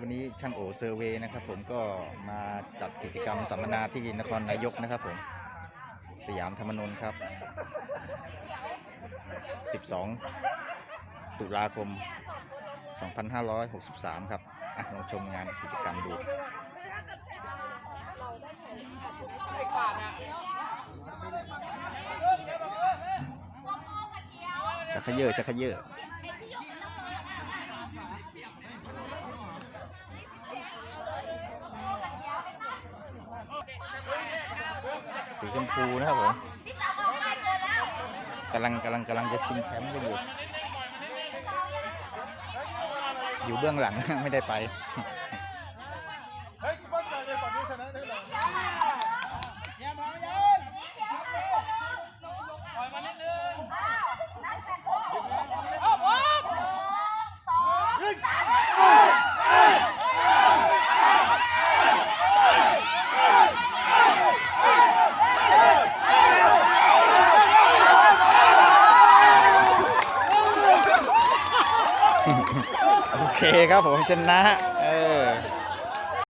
วันนี้ช่างโอเซอร์เวย์นะครับผมก็มาจัดกิจกรรมสัมมนาที่นครนายกนะครับผมสยามธรรมนนท์ครับ 12 ตุลาคม 2563 ครับอะลองชมงานกิจกรรมดูชักเขยอชักขยอ สีชมพูนะครับผมกำลังกำลังกำลังจะชิงแชมป์กันอยู่ อยู่เบื้องหลังไม่ได้ไป โอเคครับผมชนะ เออ